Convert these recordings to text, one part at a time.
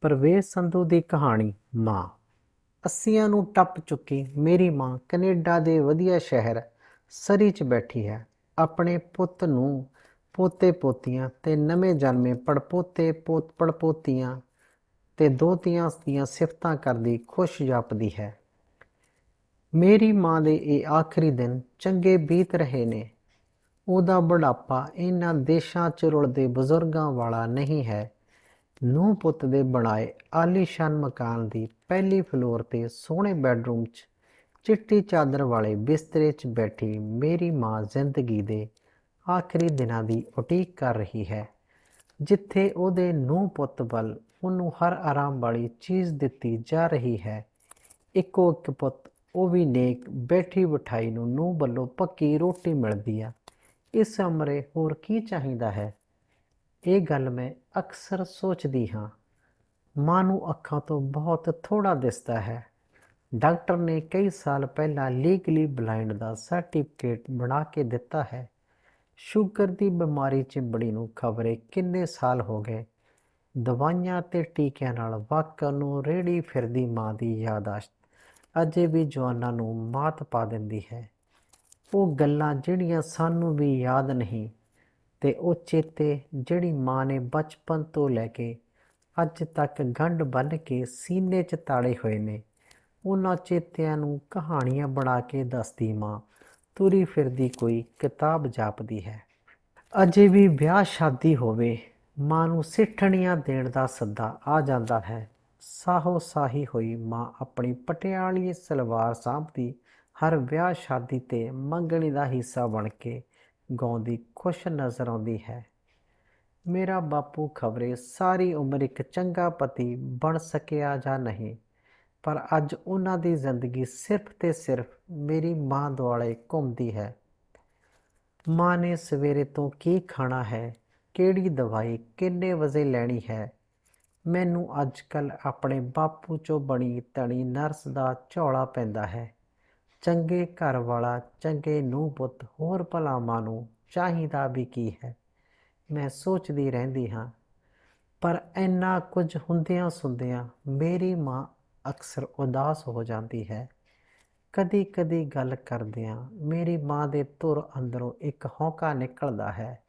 ਪਰਵੇਸ਼ ਸੰਧੂ ਦੀ ਕਹਾਣੀ ਮਾਂ। ਅੱਸੀਆਂ ਨੂੰ ਟੱਪ ਚੁੱਕੀ ਮੇਰੀ ਮਾਂ ਕੈਨੇਡਾ ਦੇ ਵਧੀਆ ਸ਼ਹਿਰ ਸਰੀ 'ਚ ਬੈਠੀ ਹੈ। ਆਪਣੇ ਪੁੱਤ ਨੂੰ ਪੋਤੇ ਪੋਤੀਆਂ ਤੇ ਨਵੇਂ ਜਨਮੇ ਪੜਪੋਤੇ ਪੋਤ ਪੜਪੋਤੀਆਂ ਤੇ ਦੋਤੀਆਂ ਦੀਆਂ ਸਿਫਤਾਂ ਕਰਦੀ ਖੁਸ਼ ਜਾਪਦੀ ਹੈ। ਮੇਰੀ ਮਾਂ ਦੇ ਇਹ ਆਖਰੀ ਦਿਨ ਚੰਗੇ ਬੀਤ ਰਹੇ ਨੇ। ਉਹਦਾ ਬੁਢਾਪਾ ਇਹਨਾਂ ਦੇਸ਼ਾਂ 'ਚ ਰੁਲਦੇ ਬਜ਼ੁਰਗਾਂ ਵਾਲਾ ਨਹੀਂ ਹੈ। ਨੂੰ ਪੁੱਤ ਦੇ ਬਣਾਏ ਆਲੀਸ਼ਾਨ ਮਕਾਨ ਦੀ ਪਹਿਲੀ ਫਲੋਰ ਤੇ ਸੋਹਣੇ ਬੈੱਡਰੂਮ 'ਚ ਚਿੱਟੀ ਚਾਦਰ ਵਾਲੇ ਬਿਸਤਰੇ 'ਚ ਬੈਠੀ ਮੇਰੀ ਮਾਂ ਜ਼ਿੰਦਗੀ ਦੇ ਆਖਰੀ ਦਿਨਾਂ ਦੀ ਉਡੀਕ ਕਰ ਰਹੀ ਹੈ, ਜਿੱਥੇ ਉਹਦੇ ਨੂੰ ਪੁੱਤ ਵੱਲ ਉਹਨੂੰ ਹਰ ਆਰਾਮ ਵਾਲੀ ਚੀਜ਼ ਦਿੱਤੀ ਜਾ ਰਹੀ ਹੈ। ਇੱਕੋ ਇੱਕ ਪੁੱਤ, ਉਹ ਵੀ ਨੇਕ, ਬੈਠੀ ਬਿਠਾਈ ਨੂੰ ਨੂੰ ਵੱਲੋਂ ਪੱਕੀ ਰੋਟੀ ਮਿਲਦੀ ਆ। ਇਸ ਉਮਰੇ ਹੋਰ ਕੀ ਚਾਹੀਦਾ ਹੈ? ਇਹ ਗੱਲ ਮੈਂ ਅਕਸਰ ਸੋਚਦੀ ਹਾਂ। ਮਾਂ ਨੂੰ ਅੱਖਾਂ ਤੋਂ ਬਹੁਤ ਥੋੜਾ ਦਿਸਦਾ ਹੈ। ਡਾਕਟਰ ਨੇ ਕਈ ਸਾਲ ਪਹਿਲਾਂ ਲੀਗਲੀ ਬਲਾਈਂਡ ਦਾ ਸਰਟੀਫਿਕੇਟ ਬਣਾ ਕੇ ਦਿੱਤਾ ਹੈ। ਸ਼ੂਗਰ ਦੀ ਬਿਮਾਰੀ ਚਿੰਬੜੀ ਨੂੰ ਖਬਰੇ ਕਿੰਨੇ ਸਾਲ ਹੋ ਗਏ। ਦਵਾਈਆਂ ਤੇ ਟੀਕਿਆਂ ਨਾਲ ਵਾਕਾਂ ਨੂੰ ਰੇੜੀ ਫਿਰਦੀ ਮਾਂ ਦੀ ਯਾਦਾਸ਼ਤ ਅਜੇ ਵੀ ਜਵਾਨਾਂ ਨੂੰ ਮਾਤ ਪਾ ਦਿੰਦੀ ਹੈ। ਉਹ ਗੱਲਾਂ ਜਿਹੜੀਆਂ ਸਾਨੂੰ ਵੀ ਯਾਦ ਨਹੀਂ ਤੇ ਉਹ ਚੇਤੇ ਜਿਹੜੀ ਮਾਂ ਨੇ ਬਚਪਨ ਤੋਂ ਲੈ ਕੇ ਅੱਜ ਤੱਕ ਗੰਢ ਬੰਨ ਕੇ ਸੀਨੇ 'ਚ ਤਾੜੇ ਹੋਏ ਨੇ, ਉਹਨਾਂ ਚੇਤਿਆਂ ਨੂੰ ਕਹਾਣੀਆਂ ਬਣਾ ਕੇ ਦੱਸਦੀ ਮਾਂ, ਤੁਰੀ ਫਿਰਦੀ ਕੋਈ ਕਿਤਾਬ ਜਾਪਦੀ ਹੈ। ਅਜੇ ਵੀ ਵਿਆਹ ਸ਼ਾਦੀ ਹੋਵੇ, ਮਾਂ ਨੂੰ ਸਿੱਠਣੀਆਂ ਦੇਣ ਦਾ ਸੱਦਾ ਆ ਜਾਂਦਾ ਹੈ। ਸਾਹੋ ਸਾਹੀ ਹੋਈ ਮਾਂ ਆਪਣੀ ਪਟਿਆਲੀ ਸਲਵਾਰ ਸਾਂਭਦੀ, ਹਰ ਵਿਆਹ ਸ਼ਾਦੀ ਤੇ ਮੰਗਣੀ ਦਾ ਹਿੱਸਾ ਬਣ ਕੇ ਗਾਉਂਦੀ ਖੁਸ਼ ਨਜ਼ਰ ਆਉਂਦੀ ਹੈ। ਮੇਰਾ ਬਾਪੂ ਖਬਰੇ ਸਾਰੀ ਉਮਰ ਇੱਕ ਚੰਗਾ ਪਤੀ ਬਣ ਸਕਿਆ ਜਾਂ ਨਹੀਂ, ਪਰ ਅੱਜ ਉਹਨਾਂ ਦੀ ਜ਼ਿੰਦਗੀ ਸਿਰਫ ਤੇ ਸਿਰਫ ਮੇਰੀ ਮਾਂ ਦੁਆਲੇ ਘੁੰਮਦੀ ਹੈ। ਮਾਂ ਨੇ ਸਵੇਰੇ ਤੋਂ ਕੀ ਖਾਣਾ ਹੈ, ਕਿਹੜੀ ਦਵਾਈ, ਕਿੰਨੇ ਵਜੇ ਲੈਣੀ ਹੈ, ਮੈਨੂੰ ਅੱਜ ਕੱਲ ਆਪਣੇ ਬਾਪੂ ਚੋਂ ਬਣੀ ਤਣੀ ਨਰਸ ਦਾ ਝੋਲਾ ਪੈਂਦਾ ਹੈ। ਚੰਗੇ ਘਰ ਵਾਲਾ, ਚੰਗੇ ਨੂੰ ਪੁੱਤ, ਹੋਰ ਭਲਾਵਾਂ ਨੂੰ ਚਾਹੀਦਾ ਵੀ ਕੀ ਹੈ? ਮੈਂ ਸੋਚਦੀ ਰਹਿੰਦੀ ਹਾਂ, ਪਰ ਇੰਨਾ ਕੁਝ ਹੁੰਦਿਆਂ ਸੁਣਦਿਆਂ ਮੇਰੀ ਮਾਂ ਅਕਸਰ ਉਦਾਸ ਹੋ ਜਾਂਦੀ ਹੈ। ਕਦੀ ਕਦੀ ਗੱਲ ਕਰਦਿਆਂ ਮੇਰੀ ਮਾਂ ਦੇ ਧੁਰ ਅੰਦਰੋਂ ਇੱਕ ਹੌਕਾ ਨਿਕਲਦਾ ਹੈ,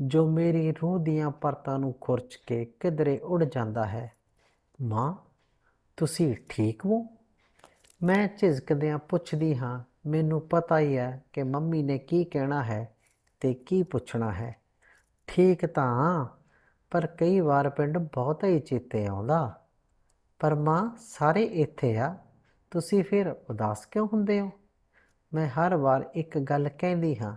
ਜੋ ਮੇਰੀ ਰੂਹ ਦੀਆਂ ਪਰਤਾਂ ਨੂੰ ਖੁਰਚ ਕੇ ਕਿਧਰੇ ਉੱਡ ਜਾਂਦਾ ਹੈ। ਮਾਂ, ਤੁਸੀਂ ਠੀਕ ਹੋ? ਮੈਂ ਝਿਜਕਦਿਆਂ ਪੁੱਛਦੀ ਹਾਂ ਮੈਨੂੰ ਪਤਾ ਹੀ ਹੈ ਕਿ ਮੰਮੀ ਨੇ ਕੀ ਕਹਿਣਾ ਹੈ ਤੇ ਕੀ ਪੁੱਛਣਾ ਹੈ। ਠੀਕ ਤਾਂ ਹਾਂ, ਪਰ ਕਈ ਵਾਰ ਪਿੰਡ ਬਹੁਤਾ ਹੀ ਚੇਤੇ ਆਉਂਦਾ। ਪਰ ਮਾਂ ਸਾਰੇ ਇੱਥੇ ਆ। ਤੁਸੀਂ ਫਿਰ ਉਦਾਸ ਕਿਉਂ ਹੁੰਦੇ ਹੋ? ਮੈਂ ਹਰ ਵਾਰ ਇੱਕ ਗੱਲ ਕਹਿੰਦੀ ਹਾਂ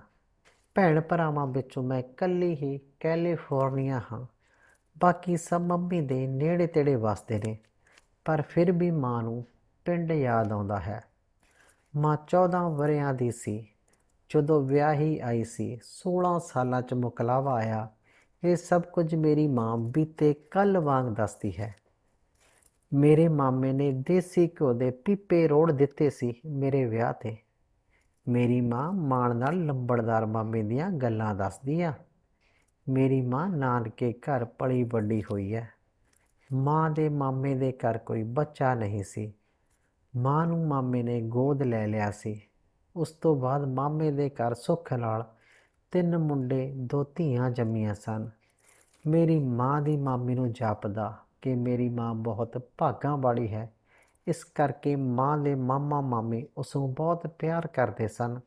ਭੈਣ ਭਰਾਵਾਂ ਵਿੱਚੋਂ ਮੈਂ ਇਕੱਲੀ ਹੀ ਕੈਲੀਫੋਰਨੀਆ ਹਾਂ। ਬਾਕੀ ਸਭ ਮੰਮੀ ਦੇ ਨੇੜੇ ਤੇੜੇ ਵਸਦੇ ਨੇ। ਪਰ ਫਿਰ ਵੀ ਮਾਂ ਨੂੰ ਪਿੰਡ ਯਾਦ ਆਉਂਦਾ ਹੈ। ਮਾਂ 14 ਵਰਿਆਂ ਦੀ ਸੀ। ਜਦੋਂ ਵਿਆਹੀ ਆਈ ਸੀ 16 ਸਾਲਾਂ ਚ ਮੁਕਲਾਵਾ ਆਇਆ। ਇਹ ਸਭ ਕੁਝ ਮੇਰੀ ਮਾਂ ਬੀਤੇ ਕੱਲ ਵਾਂਗ ਦੱਸਦੀ ਹੈ। ਮੇਰੇ ਮਾਮੇ ਨੇ ਦੇਸੀ ਘਿਓ ਦੇ ਪੀਪੇ ਰੋੜ ਦਿੱਤੇ ਸੀ ਮੇਰੇ ਵਿਆਹ ਤੇ। ਮੇਰੀ ਮਾਂ ਮਾਣ ਨਾਲ ਲੰਬੜਦਾਰ ਮਾਮੇ ਦੀਆਂ ਗੱਲਾਂ ਦੱਸਦੀ ਆ। ਮੇਰੀ ਮਾਂ ਨਾਨਕੇ ਘਰ ਪਲੀ ਵੱਡੀ ਹੋਈ ਹੈ। ਮਾਂ ਦੇ ਮਾਮੇ ਦੇ ਘਰ ਕੋਈ ਬੱਚਾ ਨਹੀਂ ਸੀ। ਮਾਂ ਨੂੰ ਮਾਮੇ ਨੇ ਗੋਦ ਲੈ ਲਿਆ ਸੀ। ਉਸ ਤੋਂ ਬਾਅਦ ਮਾਮੇ ਦੇ ਘਰ ਸੁੱਖ ਨਾਲ ਤਿੰਨ ਮੁੰਡੇ, ਦੋ ਧੀਆਂ ਜੰਮੀਆਂ ਸਨ। ਮੇਰੀ ਮਾਂ ਦੀ ਮਾਮੀ ਨੂੰ ਜਾਪਦਾ ਕਿ ਮੇਰੀ ਮਾਂ ਬਹੁਤ ਭਾਗਾਂ ਵਾਲੀ ਹੈ। ਇਸ ਕਰਕੇ ਮਾਂ ਦੇ ਮਾਮਾ ਮਾਮੀ ਉਸ ਨੂੰ ਬਹੁਤ ਪਿਆਰ ਕਰਦੇ ਸਨ।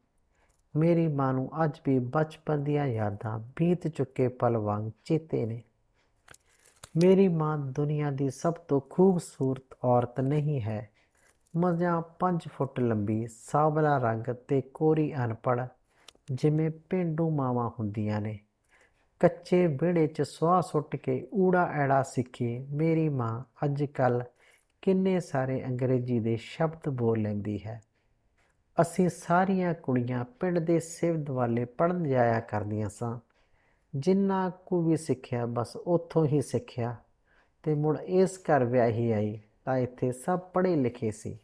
ਮੇਰੀ ਮਾਂ ਨੂੰ ਅੱਜ ਵੀ ਬਚਪਨ ਦੀਆਂ ਯਾਦਾਂ ਬੀਤ ਚੁੱਕੇ ਪਲ ਵਾਂਗ ਚੇਤੇ ਨੇ। ਮੇਰੀ ਮਾਂ ਦੁਨੀਆ ਦੀ ਸਭ ਤੋਂ ਖੂਬਸੂਰਤ ਔਰਤ ਨਹੀਂ ਹੈ। ਮਜ਼ਾਂ 5 ਫੁੱਟ ਲੰਬੀ ਸਾਵਲਾ ਰੰਗ ਤੇ ਕੋਰੀ ਅਨਪੜ ਜਿਵੇਂ ਪਿੰਡੂ ਮਾਵਾਂ ਹੁੰਦੀਆਂ ਨੇ। ਕੱਚੇ ਵਿਹੜੇ 'ਚ ਸੁਆਹ ਸੁੱਟ ਕੇ ਊੜਾ ਐੜਾ ਸਿੱਖੀ ਮੇਰੀ ਮਾਂ ਅੱਜ ਕੱਲ ਕਿੰਨੇ ਸਾਰੇ ਅੰਗਰੇਜ਼ੀ ਦੇ ਸ਼ਬਦ ਬੋਲ ਲੈਂਦੀ ਹੈ। ਅਸੀਂ ਸਾਰੀਆਂ ਕੁੜੀਆਂ ਪਿੰਡ ਦੇ ਸਿਵ ਵਾਲੇ ਪੜਨ ਜਾਇਆ ਕਰਦੀਆਂ ਸਾਂ। ਜਿੰਨਾ ਕੁ ਵੀ ਸਿੱਖਿਆ ਬਸ ਉੱਥੋਂ ਹੀ ਸਿੱਖਿਆ ਤੇ ਮੁੜ ਇਸ ਘਰ ਵਿਆਹੀ ਆਈ ਤਾਂ ਇੱਥੇ ਸਭ ਪੜ੍ਹੇ ਲਿਖੇ ਸੀ।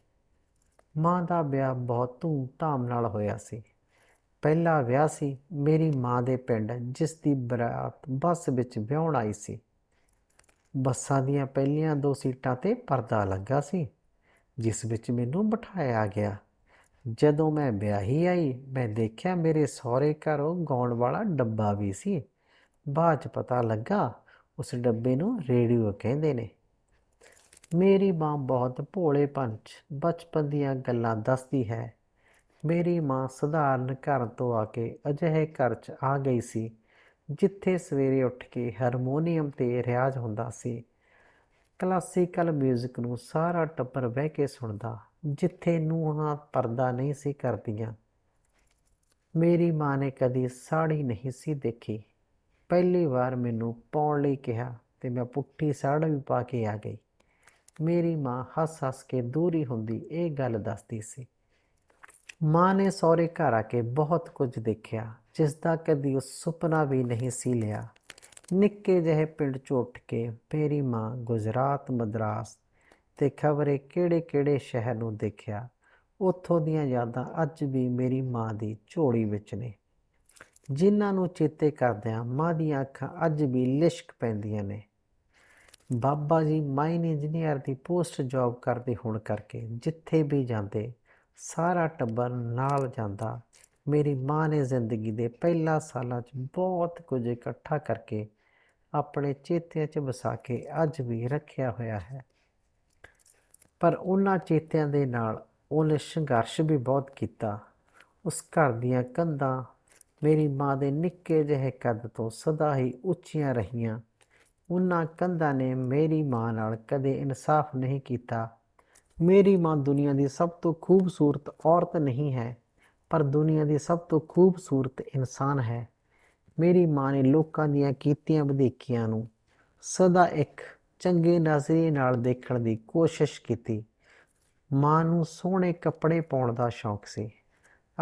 ਮਾਂ ਦਾ ਵਿਆਹ ਬਹੁਤ ਧੂਮ-ਧਾਮ ਨਾਲ ਹੋਇਆ ਸੀ। ਪਹਿਲਾ ਵਿਆਹ ਸੀ ਮੇਰੀ ਮਾਂ ਦੇ ਪਿੰਡ ਜਿਸ ਦੀ ਬਰਾਤ ਬੱਸ ਵਿੱਚ ਵਿਆਹਣ ਆਈ ਸੀ। ਬੱਸਾਂ ਦੀਆਂ ਪਹਿਲੀਆਂ ਦੋ ਸੀਟਾਂ ਤੇ ਪਰਦਾ ਲੱਗਾ ਸੀ, ਜਿਸ ਵਿੱਚ ਮੈਨੂੰ ਬਿਠਾਇਆ ਗਿਆ। ਜਦੋਂ ਮੈਂ ਵਿਆਹੀ ਆਈ, ਮੈਂ ਦੇਖਿਆ ਮੇਰੇ ਸਹੁਰੇ ਘਰੋਂ ਗਾਉਣ ਵਾਲਾ ਡੱਬਾ ਵੀ ਸੀ। ਬਾਅਦ 'ਚ ਪਤਾ ਲੱਗਾ, ਉਸ ਡੱਬੇ ਨੂੰ ਰੇਡੀਓ ਕਹਿੰਦੇ ਨੇ। ਮੇਰੀ ਮਾਂ ਬਹੁਤ ਭੋਲੇ ਪੰਚ ਬਚਪਨ ਦੀਆਂ ਗੱਲਾਂ ਦੱਸਦੀ ਹੈ। ਮੇਰੀ ਮਾਂ ਸਧਾਰਨ ਘਰ ਤੋਂ ਆ ਕੇ ਅਜਿਹੇ ਘਰ 'ਚ ਆ ਗਈ ਸੀ, ਜਿੱਥੇ ਸਵੇਰੇ ਉੱਠ ਕੇ ਹਾਰਮੋਨੀਅਮ ਤੇ ਰਿਆਜ਼ ਹੁੰਦਾ ਸੀ। ਕਲਾਸੀਕਲ 뮤직 ਨੂੰ ਸਾਰਾ ਟੱਬਰ ਬਹਿ ਕੇ ਸੁਣਦਾ, ਜਿੱਥੇ ਨੂੰਹਾਂ ਪਰਦਾ ਨਹੀਂ ਸੀ ਕਰਦੀਆਂ। ਮੇਰੀ ਮਾਂ ਨੇ ਕਦੀ ਸਾੜੀ ਨਹੀਂ ਸੀ ਦੇਖੀ। ਪਹਿਲੀ ਵਾਰ ਮੈਨੂੰ ਪਾਉਣ ਲਈ ਕਿਹਾ ਤੇ ਮੈਂ ਪੁੱਠੀ ਸਾੜੀ ਵੀ ਪਾ ਕੇ ਆ ਗਈ। ਮੇਰੀ ਮਾਂ ਹੱਸ-ਹੱਸ ਕੇ ਦੂਰੀ ਹੁੰਦੀ ਇਹ ਗੱਲ ਦੱਸਦੀ ਸੀ। ਮਾਂ ਨੇ ਸਹੁਰੇ ਘਰ ਆ ਕੇ ਬਹੁਤ ਕੁਝ ਦੇਖਿਆ ਜਿਸ ਦਾ ਕਦੀ ਉਹ ਸੁਪਨਾ ਵੀ ਨਹੀਂ ਸੀ ਲਿਆ। ਨਿੱਕੇ ਜਿਹੇ ਪਿੰਡ 'ਚੋਂ ਉੱਠ ਕੇ ਮੇਰੀ ਮਾਂ ਗੁਜਰਾਤ, ਮਦਰਾਸ ਤੇ ਖਬਰੇ ਕਿਹੜੇ-ਕਿਹੜੇ ਸ਼ਹਿਰ ਨੂੰ ਦੇਖਿਆ, ਉੱਥੋਂ ਦੀਆਂ ਯਾਦਾਂ ਅੱਜ ਵੀ ਮੇਰੀ ਮਾਂ ਦੀ ਝੋਲੀ ਵਿੱਚ ਨੇ। ਜਿਨ੍ਹਾਂ ਨੂੰ ਚੇਤੇ ਕਰਦਿਆਂ ਮਾਂ ਦੀਆਂ ਅੱਖਾਂ ਅੱਜ ਵੀ ਲਿਸ਼ਕ ਪੈਂਦੀਆਂ ਨੇ। ਬਾਬਾ ਜੀ ਮਾਈਨ ਇੰਜੀਨੀਅਰ ਦੀ ਪੋਸਟ ਜੌਬ ਕਰਦੇ ਹੋਣ ਕਰਕੇ ਜਿੱਥੇ ਵੀ ਜਾਂਦੇ, ਸਾਰਾ ਟੱਬਰ ਨਾਲ ਜਾਂਦਾ। ਮੇਰੀ ਮਾਂ ਨੇ ਜ਼ਿੰਦਗੀ ਦੇ ਪਹਿਲਾ ਸਾਲਾਂ 'ਚ ਬਹੁਤ ਕੁਝ ਇਕੱਠਾ ਕਰਕੇ ਆਪਣੇ ਚੇਤਿਆਂ 'ਚ ਵਸਾ ਕੇ ਅੱਜ ਵੀ ਰੱਖਿਆ ਹੋਇਆ ਹੈ। ਪਰ ਉਹਨਾਂ ਚੇਤਿਆਂ ਦੇ ਨਾਲ ਉਹਨੇ ਸੰਘਰਸ਼ ਵੀ ਬਹੁਤ ਕੀਤਾ। ਉਸ ਘਰ ਦੀਆਂ ਕੰਧਾਂ ਮੇਰੀ ਮਾਂ ਦੇ ਨਿੱਕੇ ਜਿਹੇ ਕੱਦ ਤੋਂ ਸਦਾ ਹੀ ਉੱਚੀਆਂ ਰਹੀਆਂ। ਉਹਨਾਂ ਕੰਧਾਂ ਨੇ ਮੇਰੀ ਮਾਂ ਨਾਲ ਕਦੇ ਇਨਸਾਫ ਨਹੀਂ ਕੀਤਾ। ਮੇਰੀ ਮਾਂ ਦੁਨੀਆ ਦੀ ਸਭ ਤੋਂ ਖੂਬਸੂਰਤ ਔਰਤ ਨਹੀਂ ਹੈ, ਪਰ ਦੁਨੀਆ ਦੀ ਸਭ ਤੋਂ ਖੂਬਸੂਰਤ ਇਨਸਾਨ ਹੈ। ਮੇਰੀ ਮਾਂ ਨੇ ਲੋਕਾਂ ਦੀਆਂ ਕੀਤੀਆਂ ਵਧੀਕੀਆਂ ਨੂੰ ਸਦਾ ਇੱਕ ਚੰਗੇ ਨਜ਼ਰੀਏ ਨਾਲ ਦੇਖਣ ਦੀ ਕੋਸ਼ਿਸ਼ ਕੀਤੀ। ਮਾਂ ਨੂੰ ਸੋਹਣੇ ਕੱਪੜੇ ਪਾਉਣ ਦਾ ਸ਼ੌਂਕ ਸੀ।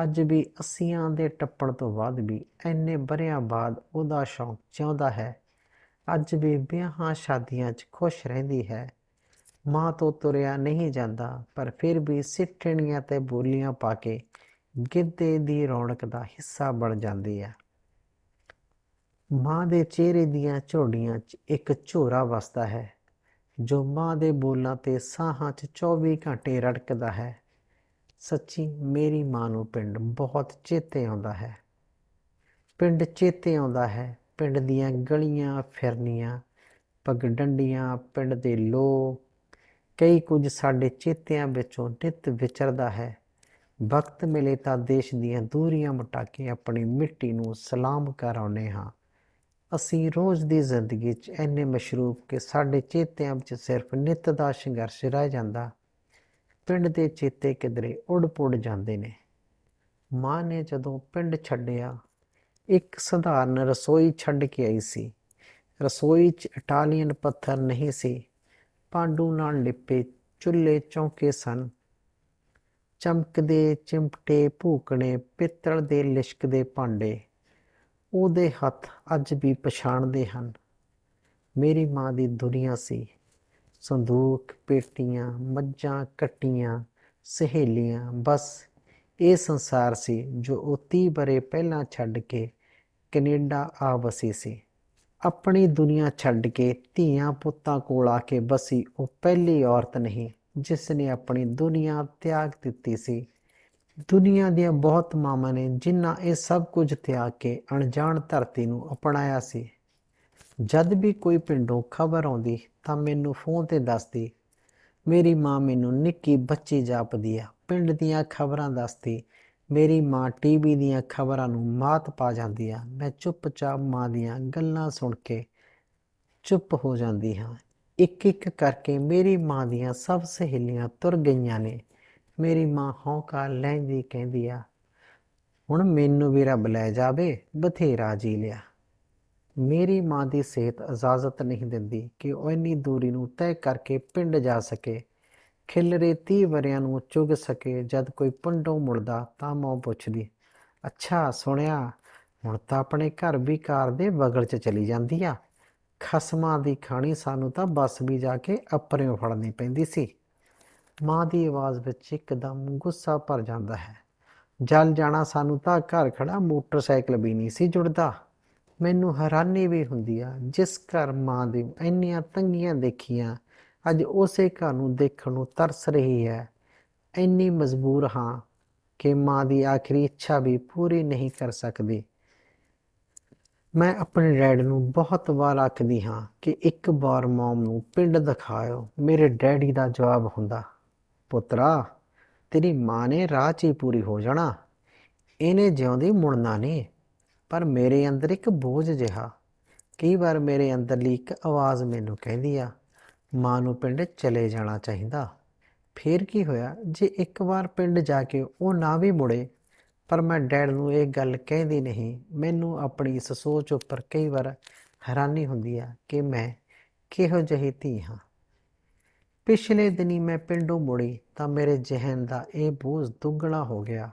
ਅੱਜ ਵੀ ਅੱਸੀਆਂ ਦੇ ਟੱਪਣ ਤੋਂ ਬਾਅਦ ਵੀ ਐਨੇ ਬਰਿਆਂ ਬਾਅਦ ਉਹਦਾ ਸ਼ੌਂਕ ਜਿਉਂਦਾ ਹੈ। ਅੱਜ ਵੀ ਵਿਆਹਾਂ ਸ਼ਾਦੀਆਂ 'ਚ ਖੁਸ਼ ਰਹਿੰਦੀ ਹੈ। ਮਾਂ ਤੋਂ ਤੁਰਿਆ ਨਹੀਂ ਜਾਂਦਾ, ਪਰ ਫਿਰ ਵੀ ਸਿੱਠਣੀਆਂ ਤੇ ਬੋਲੀਆਂ ਪਾ ਕੇ ਗਿੱਧੇ ਦੀ ਰੌਣਕ ਦਾ ਹਿੱਸਾ ਬਣ ਜਾਂਦੀ ਹੈ। ਮਾਂ ਦੇ ਚਿਹਰੇ ਦੀਆਂ ਝੋਡੀਆਂ 'ਚ ਇੱਕ ਝੋਰਾ ਵਸਦਾ ਹੈ, ਜੋ ਮਾਂ ਦੇ ਬੋਲਾਂ ਤੇ ਸਾਹਾਂ 'ਚ 24 ਘੰਟੇ ਰੜਕਦਾ ਹੈ। ਸੱਚੀ ਮੇਰੀ ਮਾਂ ਨੂੰ ਪਿੰਡ ਬਹੁਤ ਚੇਤੇ ਆਉਂਦਾ ਹੈ। ਪਿੰਡ ਚੇਤੇ ਆਉਂਦਾ ਹੈ ਪਿੰਡ ਦੀਆਂ ਗਲੀਆਂ, ਫਿਰਨੀਆਂ, ਪਗਡੰਡੀਆਂ, ਪਿੰਡ ਦੇ ਲੋਕ, ਕਈ ਕੁਝ ਸਾਡੇ ਚੇਤਿਆਂ ਵਿੱਚੋਂ ਨਿਤ ਵਿਚਰਦਾ ਹੈ। ਵਕਤ ਮਿਲੇ ਤਾਂ ਦੇਸ਼ ਦੀਆਂ ਦੂਰੀਆਂ ਮਟਾ ਕੇ ਆਪਣੀ ਮਿੱਟੀ ਨੂੰ ਸਲਾਮ ਕਰ ਕਰਾਉਨੇ ਹਾਂ। ਅਸੀਂ ਰੋਜ਼ ਦੀ ਜ਼ਿੰਦਗੀ 'ਚ ਐਨੇ ਮਸ਼ਰੂਫ ਕਿ ਸਾਡੇ ਚੇਤਿਆਂ ਵਿੱਚ ਸਿਰਫ ਨਿਤ ਦਾ ਸੰਘਰਸ਼ ਰਹਿ ਜਾਂਦਾ। ਪਿੰਡ ਦੇ ਚੇਤੇ ਕਿਧਰੇ ਉੜ ਪੁੜ ਜਾਂਦੇ ਨੇ। ਮਾਂ ਨੇ ਜਦੋਂ ਪਿੰਡ ਛੱਡਿਆ ਇੱਕ ਸਧਾਰਨ ਰਸੋਈ ਛੱਡ ਕੇ ਆਈ ਸੀ। ਰਸੋਈ 'ਚ ਇਟਾਲੀਅਨ ਪੱਥਰ ਨਹੀਂ ਸੀ। ਪਾਂਡੂ ਨਾਲ ਲਿਪੇ ਚੁੱਲ੍ਹੇ ਚੌਂਕੇ ਸਨ। ਚਮਕਦੇ ਚਿਮਟੇ ਭੂਕਣੇ ਪਿੱਤਲ ਦੇ ਲਿਸ਼ਕਦੇ ਭਾਂਡੇ ਉਹਦੇ ਹੱਥ ਅੱਜ ਵੀ ਪਛਾਣਦੇ ਹਨ। ਮੇਰੀ ਮਾਂ ਦੀ ਦੁਨੀਆ ਸੀ। ਸੰਦੂਕ, ਪੇਟੀਆਂ, ਮੱਝਾਂ ਕੱਟੀਆਂ, ਸਹੇਲੀਆਂ, ਬਸ ਇਹ ਸੰਸਾਰ ਸੀ ਜੋ ਉਹ 30 ਬਰੇ ਪਹਿਲਾਂ ਛੱਡ ਕੇ ਕੈਨੇਡਾ ਆ ਵਸੀ ਸੀ। ਆਪਣੀ ਦੁਨੀਆ ਛੱਡ ਕੇ ਧੀਆਂ ਪੁੱਤਾਂ ਕੋਲ ਆ ਕੇ ਬਸੀ ਉਹ ਪਹਿਲੀ ਔਰਤ ਨਹੀਂ ਜਿਸ ਨੇ ਆਪਣੀ ਦੁਨੀਆ ਤਿਆਗ ਦਿੱਤੀ ਸੀ। ਦੁਨੀਆ ਦੀਆਂ ਬਹੁਤ ਮਾਵਾਂ ਨੇ ਜਿਨ੍ਹਾਂ ਇਹ ਸਭ ਕੁਝ ਤਿਆਗ ਕੇ ਅਣਜਾਣ ਧਰਤੀ ਨੂੰ ਅਪਣਾਇਆ ਸੀ। ਜਦ ਵੀ ਕੋਈ ਪਿੰਡੋਂ ਖਬਰ ਆਉਂਦੀ ਤਾਂ ਮੈਨੂੰ ਫੋਨ ਤੇ ਦੱਸਦੀ ਮੇਰੀ ਮਾਂ ਮੈਨੂੰ ਨਿੱਕੀ ਬੱਚੀ ਜਾਪਦੀ ਆ। ਪਿੰਡ ਦੀਆਂ ਖਬਰਾਂ ਦੱਸਦੀ, ਮੇਰੀ ਮਾਂ ਟੀਵੀ ਦੀਆਂ ਖਬਰਾਂ ਨੂੰ ਮਾਤ ਪਾ ਜਾਂਦੀ ਆ। ਮੈਂ ਚੁੱਪਚਾਪ ਮਾਂ ਦੀਆਂ ਗੱਲਾਂ ਸੁਣ ਕੇ ਚੁੱਪ ਹੋ ਜਾਂਦੀ ਹਾਂ। ਇੱਕ ਇੱਕ ਕਰਕੇ ਮੇਰੀ ਮਾਂ ਦੀਆਂ ਸਭ ਸਹੇਲੀਆਂ ਤੁਰ ਗਈਆਂ ਨੇ। ਮੇਰੀ ਮਾਂ ਹੌਂਕਾ ਲੈਂਦੀ ਕਹਿੰਦੀ ਆ, ਹੁਣ ਮੈਨੂੰ ਵੀ ਰੱਬ ਲੈ ਜਾਵੇ, ਬਥੇਰਾ ਜੀ ਲਿਆ। ਮੇਰੀ ਮਾਂ ਦੀ ਸਿਹਤ ਇਜਾਜ਼ਤ ਨਹੀਂ ਦਿੰਦੀ ਕਿ ਉਹ ਇੰਨੀ ਦੂਰੀ ਨੂੰ ਤੈਅ ਕਰਕੇ ਪਿੰਡ ਜਾ ਸਕੇ। ਖਿਲਰੇ 30 ਵਰਿਆਂ ਨੂੰ ਚੁਗ ਸਕੇ, ਜਦ ਕੋਈ ਪਿੰਡੋਂ ਮੁੜਦਾ ਤਾਂ ਮਾਂ ਪੁੱਛਦੀ, ਅੱਛਾ, ਸੁਣਿਆ, ਹੁਣ ਤਾਂ ਆਪਣੇ ਘਰ ਵੀ ਕਾਰ ਦੇ ਬਗਲ 'ਚ ਚਲੀ ਜਾਂਦੀ ਆ। ਖਸਮਾਂ ਦੀ ਖਾਣੀ ਸਾਨੂੰ ਤਾਂ ਬੱਸ ਵੀ ਜਾ ਕੇ ਅਪਰਿਓ ਫੜਨੀ ਪੈਂਦੀ ਸੀ। ਮਾਂ ਦੀ ਆਵਾਜ਼ ਵਿੱਚ ਇੱਕਦਮ ਗੁੱਸਾ ਭਰ ਜਾਂਦਾ ਹੈ। ਜਲ ਜਾਣਾ ਸਾਨੂੰ ਤਾਂ ਘਰ ਖੜਾ ਮੋਟਰਸਾਈਕਲ ਵੀ ਨਹੀਂ ਸੀ ਜੁੜਦਾ। ਮੈਨੂੰ ਹੈਰਾਨੀ ਵੀ ਹੁੰਦੀ ਆ, ਜਿਸ ਘਰ ਮਾਂ ਦੇ ਇੰਨੀਆਂ ਤੰਗੀਆਂ ਦੇਖੀਆਂ, ਅੱਜ ਉਸੇ ਘਰ ਨੂੰ ਦੇਖਣ ਨੂੰ ਤਰਸ ਰਹੀ ਹੈ। ਇੰਨੀ ਮਜਬੂਰ ਹਾਂ ਕਿ ਮਾਂ ਦੀ ਆਖਰੀ ਇੱਛਾ ਵੀ ਪੂਰੀ ਨਹੀਂ ਕਰ ਸਕਦੀ। ਮੈਂ ਆਪਣੇ ਡੈਡ ਨੂੰ ਬਹੁਤ ਵਾਰ ਆਖਦੀ ਹਾਂ ਕਿ ਇੱਕ ਵਾਰ ਮਮ ਨੂੰ ਪਿੰਡ ਦਿਖਾਇਓ, ਮੇਰੇ ਡੈਡੀ ਦਾ ਜਵਾਬ ਹੁੰਦਾ, ਪੁੱਤਰਾ, ਤੇਰੀ ਮਾਂ ਨੇ ਰਾਹ 'ਚ ਹੀ ਪੂਰੀ ਹੋ ਜਾਣਾ। ਇਹਨੇ ਜਿਉਂਦੀ ਮੁੜਨਾ ਨਹੀਂ। ਪਰ ਮੇਰੇ ਅੰਦਰ ਇੱਕ ਬੋਝ ਜਿਹਾ। ਕਈ ਵਾਰ ਮੇਰੇ ਅੰਦਰਲੀ ਇੱਕ ਆਵਾਜ਼ ਮੈਨੂੰ ਕਹਿੰਦੀ ਆ, ਮਾਂ ਨੂੰ ਪਿੰਡ ਚਲੇ ਜਾਣਾ ਚਾਹੀਦਾ। ਫੇਰ ਕੀ ਹੋਇਆ, ਜੇ ਇੱਕ ਵਾਰ ਪਿੰਡ ਜਾ ਕੇ ਉਹ ਨਾ ਵੀ ਮੁੜੇ, ਪਰ ਮੈਂ ਡੈਡ ਨੂੰ ਇਹ ਗੱਲ ਕਹਿੰਦੀ ਨਹੀਂ, ਮੈਨੂੰ ਆਪਣੀ ਇਸ ਸੋਚ ਉੱਪਰ ਕਈ ਵਾਰ ਹੈਰਾਨੀ ਹੁੰਦੀ ਆ ਕਿ ਮੈਂ ਕਿਹੋ ਜਿਹੀ ਧੀ ਹਾਂ। ਪਿਛਲੇ ਦਿਨੀ ਮੈਂ ਪਿੰਡੋਂ ਮੁੜੀ ਤਾਂ ਮੇਰੇ ਜ਼ਿਹਨ ਦਾ ਇਹ ਬੋਝ ਦੁੱਗਣਾ ਹੋ ਗਿਆ।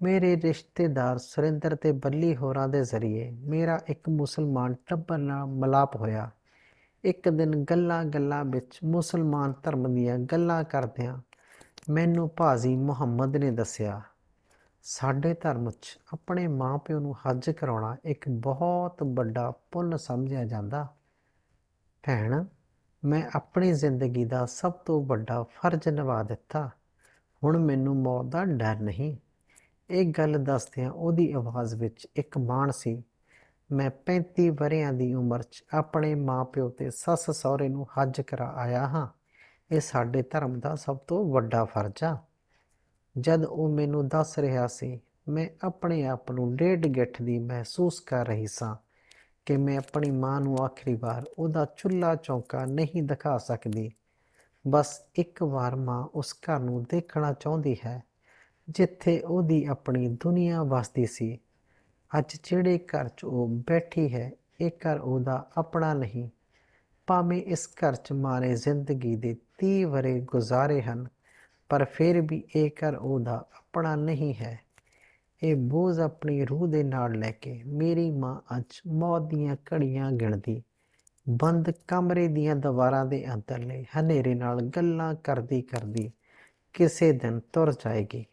ਮੇਰੇ ਰਿਸ਼ਤੇਦਾਰ ਸੁਰਿੰਦਰ ਤੇ ਬੱਲੀ ਹੋਰਾਂ ਦੇ ਜ਼ਰੀਏ ਮੇਰਾ ਇੱਕ ਮੁਸਲਮਾਨ ਟੱਬਰ ਨਾਲ ਮਲਾਪ ਹੋਇਆ। ਇੱਕ ਦਿਨ ਗੱਲਾਂ ਗੱਲਾਂ ਵਿੱਚ ਮੁਸਲਮਾਨ ਧਰਮ ਦੀਆਂ ਗੱਲਾਂ ਕਰਦਿਆਂ ਮੈਨੂੰ ਭਾਜੀ ਮੁਹੰਮਦ ਨੇ ਦੱਸਿਆ, ਸਾਡੇ ਧਰਮ 'ਚ ਆਪਣੇ ਮਾਪਿਓ ਨੂੰ ਹੱਜ ਕਰਾਉਣਾ ਇੱਕ ਬਹੁਤ ਵੱਡਾ ਪੁੰਨ ਸਮਝਿਆ ਜਾਂਦਾ। ਭੈਣ, ਮੈਂ ਆਪਣੀ ਜ਼ਿੰਦਗੀ ਦਾ ਸਭ ਤੋਂ ਵੱਡਾ ਫਰਜ਼ ਨਿਭਾ ਦਿੱਤਾ। ਹੁਣ ਮੈਨੂੰ ਮੌਤ ਦਾ ਡਰ ਨਹੀਂ। ਇਹ ਗੱਲ ਦੱਸਦਿਆਂ ਉਹਦੀ ਆਵਾਜ਼ ਵਿੱਚ ਇੱਕ ਮਾਣ ਸੀ, ਮੈਂ 35 ਵਰਿਆਂ ਦੀ ਉਮਰ 'ਚ ਆਪਣੇ ਮਾਪਿਓ ਤੇ ਸੱਸ ਸਹੁਰੇ ਨੂੰ ਹੱਜ ਕਰਾ ਆਇਆ ਹਾਂ। ਇਹ ਸਾਡੇ ਧਰਮ ਦਾ ਸਭ ਤੋਂ ਵੱਡਾ ਫਰਜ਼ ਆ। ਜਦ ਉਹ ਮੈਨੂੰ ਦੱਸ ਰਿਹਾ ਸੀ, ਮੈਂ ਆਪਣੇ ਆਪ ਨੂੰ ਡੇਢ ਗਿੱਠ ਦੀ ਮਹਿਸੂਸ ਕਰ ਰਹੀ ਸਾਂ ਕਿ ਮੈਂ ਆਪਣੀ ਮਾਂ ਨੂੰ ਆਖਰੀ ਵਾਰ ਉਹਦਾ ਚੁੱਲ੍ਹਾ ਚੌਂਕਾ ਨਹੀਂ ਦਿਖਾ ਸਕਦੀ। ਬਸ ਇੱਕ ਵਾਰ ਮਾਂ ਉਸ ਘਰ ਨੂੰ ਦੇਖਣਾ ਚਾਹੁੰਦੀ ਹੈ ਜਿੱਥੇ ਉਹਦੀ ਆਪਣੀ ਦੁਨੀਆ ਵਸਦੀ ਸੀ, ਅੱਜ ਜਿਹੜੇ ਘਰ 'ਚ ਉਹ ਬੈਠੀ ਹੈ, ਇਹ ਘਰ ਉਹਦਾ ਆਪਣਾ ਨਹੀਂ। ਭਾਵੇਂ ਇਸ ਘਰ 'ਚ ਮਾਰੇ ਜ਼ਿੰਦਗੀ ਦੇ 30 ਵਰੇ ਗੁਜ਼ਾਰੇ ਹਨ, ਪਰ ਫਿਰ ਵੀ ਇਹ ਘਰ ਉਹਦਾ ਆਪਣਾ ਨਹੀਂ ਹੈ। ਇਹ ਬੋਝ ਆਪਣੀ ਰੂਹ ਦੇ ਨਾਲ ਲੈ ਕੇ ਮੇਰੀ ਮਾਂ ਅੱਜ ਮੌਤ ਦੀਆਂ ਘੜੀਆਂ ਗਿਣਦੀ, ਬੰਦ ਕਮਰੇ ਦੀਆਂ ਦੀਵਾਰਾਂ ਦੇ ਅੰਦਰਲੇ ਹਨੇਰੇ ਨਾਲ ਗੱਲਾਂ ਕਰਦੀ ਕਰਦੀ ਕਿਸੇ ਦਿਨ ਤੁਰ ਜਾਏਗੀ।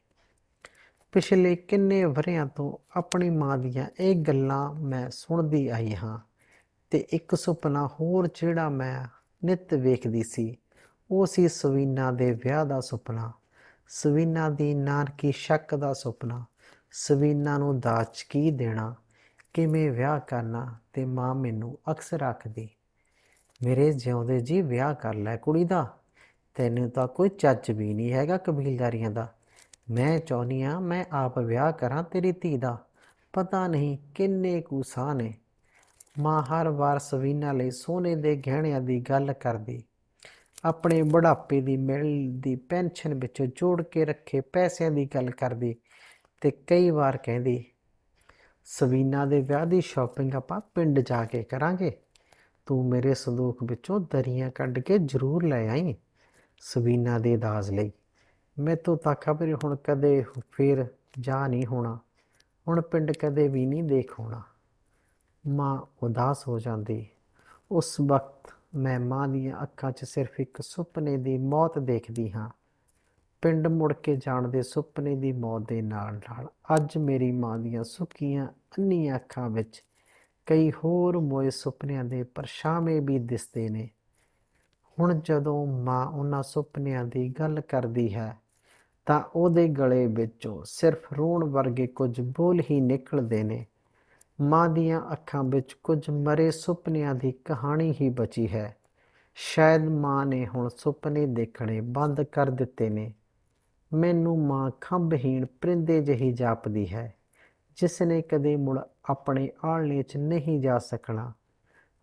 ਪਿਛਲੇ ਕਿੰਨੇ ਵਰਿਆਂ ਤੋਂ ਆਪਣੀ ਮਾਂ ਦੀਆਂ ਇਹ ਗੱਲਾਂ ਮੈਂ ਸੁਣਦੀ ਆਈ ਹਾਂ ਤੇ ਇੱਕ ਸੁਪਨਾ ਹੋਰ ਜਿਹੜਾ ਮੈਂ ਨਿਤ ਵੇਖਦੀ ਸੀ, ਉਹ ਸੀ ਸਵੀਨਾ ਦੇ ਵਿਆਹ ਦਾ ਸੁਪਨਾ। ਸਵੀਨਾ ਦੀ ਨਾਨਕੀ ਸ਼ੱਕ ਦਾ ਸੁਪਨਾ। ਸਵੀਨਾ ਨੂੰ ਦਾਜ ਕੀ ਦੇਣਾ, ਕਿਵੇਂ ਵਿਆਹ ਕਰਨਾ ਤੇ ਮਾਂ ਮੈਨੂੰ ਅਕਸਰ ਆਖਦੀ, ਮੇਰੇ ਜਿਉਂਦੇ ਜੀ ਵਿਆਹ ਕਰ ਲੈ ਕੁੜੀ ਦਾ। ਤੈਨੂੰ ਤਾਂ ਕੋਈ ਚੱਜ ਵੀ ਨਹੀਂ ਹੈਗਾ ਕਬੀਲਦਾਰੀਆਂ ਦਾ। ਮੈਂ ਚਾਹੁੰਦੀ ਆ ਮੈਂ ਆਪ ਵਿਆਹ ਕਰਾਂ ਤੇਰੀ ਧੀ ਦਾ। ਪਤਾ ਨਹੀਂ ਕਿੰਨੇ ਕੁ ਸਾਹ ਨੇ। ਮਾਂ ਹਰ ਵਾਰ ਸਵੀਨਾ ਲਈ ਸੋਨੇ ਦੇ ਗਹਿਣਿਆਂ ਦੀ ਗੱਲ ਕਰਦੀ। ਆਪਣੇ ਬੁਢਾਪੇ ਦੀ ਮਿਲਦੀ ਪੈਨਸ਼ਨ ਵਿੱਚੋਂ ਜੋੜ ਕੇ ਰੱਖੇ ਪੈਸਿਆਂ ਦੀ ਗੱਲ ਕਰਦੀ ਤੇ ਕਈ ਵਾਰ ਕਹਿੰਦੀ, ਸਵੀਨਾ ਦੇ ਵਿਆਹ ਦੀ ਸ਼ਾਪਿੰਗ ਆਪਾਂ ਪਿੰਡ ਜਾ ਕੇ ਕਰਾਂਗੇ। ਤੂੰ ਮੇਰੇ ਸੰਦੂਕ ਵਿੱਚੋਂ ਦਰੀਆਂ ਕੱਢ ਕੇ ਜ਼ਰੂਰ ਲੈ ਆਈ ਸਵੀਨਾ ਦੇ ਦਾਜ ਲਈ। ਮੈਥੋਂ ਤਾਂ ਖਬਰ ਹੁਣ ਕਦੇ ਫੇਰ ਜਾ ਨਹੀਂ ਹੋਣਾ, ਹੁਣ ਪਿੰਡ ਕਦੇ ਵੀ ਨਹੀਂ ਦੇਖ ਹੋਣਾ ਮਾਂ ਉਦਾਸ ਹੋ ਜਾਂਦੀ। ਉਸ ਵਕਤ ਮੈਂ ਮਾਂ ਦੀਆਂ ਅੱਖਾਂ 'ਚ ਸਿਰਫ ਇੱਕ ਸੁਪਨੇ ਦੀ ਮੌਤ ਦੇਖਦੀ ਹਾਂ। ਪਿੰਡ ਮੁੜ ਕੇ ਜਾਣ ਦੇ ਸੁਪਨੇ ਦੀ ਮੌਤ ਦੇ ਨਾਲ ਨਾਲ ਅੱਜ ਮੇਰੀ ਮਾਂ ਦੀਆਂ ਸੁੱਕੀਆਂ, ਅੰਨੀਆਂ ਅੱਖਾਂ ਵਿੱਚ ਕਈ ਹੋਰ ਮੋਏ ਸੁਪਨਿਆਂ ਦੇ ਪਰਛਾਵੇਂ ਵੀ ਦਿਸਦੇ ਨੇ। ਹੁਣ ਜਦੋਂ ਮਾਂ ਉਹਨਾਂ ਸੁਪਨਿਆਂ ਦੀ ਗੱਲ ਕਰਦੀ ਹੈ ਤਾਂ ਉਹਦੇ ਗਲੇ ਵਿੱਚੋਂ ਸਿਰਫ ਰੋਣ ਵਰਗੇ ਕੁਝ ਬੋਲ ਹੀ ਨਿਕਲਦੇ ਨੇ। ਮਾਂ ਦੀਆਂ ਅੱਖਾਂ ਵਿੱਚ ਕੁਝ ਮਰੇ ਸੁਪਨਿਆਂ ਦੀ ਕਹਾਣੀ ਹੀ ਬਚੀ ਹੈ। ਸ਼ਾਇਦ ਮਾਂ ਨੇ ਹੁਣ ਸੁਪਨੇ ਦੇਖਣੇ ਬੰਦ ਕਰ ਦਿੱਤੇ ਨੇ। ਮੈਨੂੰ ਮਾਂ ਖੰਭਹੀਣ ਪਰਿੰਦੇ ਜਿਹੀ ਜਾਪਦੀ ਹੈ। ਜਿਸ ਨੇ ਕਦੇ ਮੁੜ ਆਪਣੇ ਆਲਣੇ 'ਚ ਨਹੀਂ ਜਾ ਸਕਣਾ।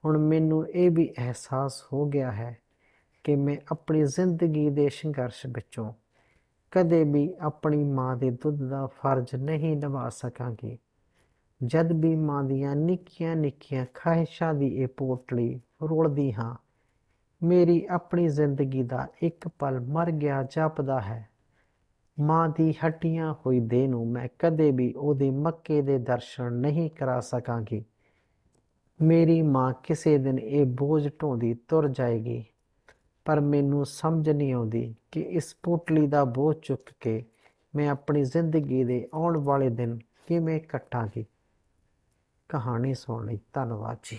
ਹੁਣ ਮੈਨੂੰ ਇਹ ਵੀ ਅਹਿਸਾਸ ਹੋ ਗਿਆ ਹੈ ਕਿ ਮੈਂ ਆਪਣੀ ਜ਼ਿੰਦਗੀ ਦੇ ਸੰਘਰਸ਼ ਵਿੱਚੋਂ ਕਦੇ ਵੀ ਆਪਣੀ ਮਾਂ ਦੇ ਦੁੱਧ ਦਾ ਫਰਜ਼ ਨਹੀਂ ਨਿਭਾ ਸਕਾਂਗੀ। ਜਦ ਵੀ ਮਾਂ ਦੀਆਂ ਨਿੱਕੀਆਂ ਨਿੱਕੀਆਂ ਖਾਹਿਸ਼ਾਂ ਦੀ ਇਹ ਪੋਟਲੀ ਰੋਲਦੀ ਹਾਂ, ਮੇਰੀ ਆਪਣੀ ਜ਼ਿੰਦਗੀ ਦਾ ਇੱਕ ਪਲ ਮਰ ਗਿਆ ਜਾਪਦਾ ਹੈ। ਮਾਂ ਦੀ ਹੱਟੀਆਂ ਹੋਈ ਦੇਹ ਨੂੰ ਮੈਂ ਕਦੇ ਵੀ ਉਹਦੇ ਮੱਕੇ ਦੇ ਦਰਸ਼ਨ ਨਹੀਂ ਕਰਾ ਸਕਾਂਗੀ। ਮੇਰੀ ਮਾਂ ਕਿਸੇ ਦਿਨ ਇਹ ਬੋਝ ਢੋਂਦੀ ਤੁਰ ਜਾਏਗੀ। ਪਰ ਮੈਨੂੰ ਸਮਝ ਨਹੀਂ ਆਉਂਦੀ ਕਿ ਇਸ ਪੋਟਲੀ ਦਾ ਬੋਝ ਚੁੱਕ ਕੇ ਮੈਂ ਆਪਣੀ ਜ਼ਿੰਦਗੀ ਦੇ ਆਉਣ ਵਾਲੇ ਦਿਨ ਕਿਵੇਂ ਕੱਟਾਂਗੀ। ਕਹਾਣੀ ਸੁਣ ਲਈ। ਧੰਨਵਾਦ ਜੀ।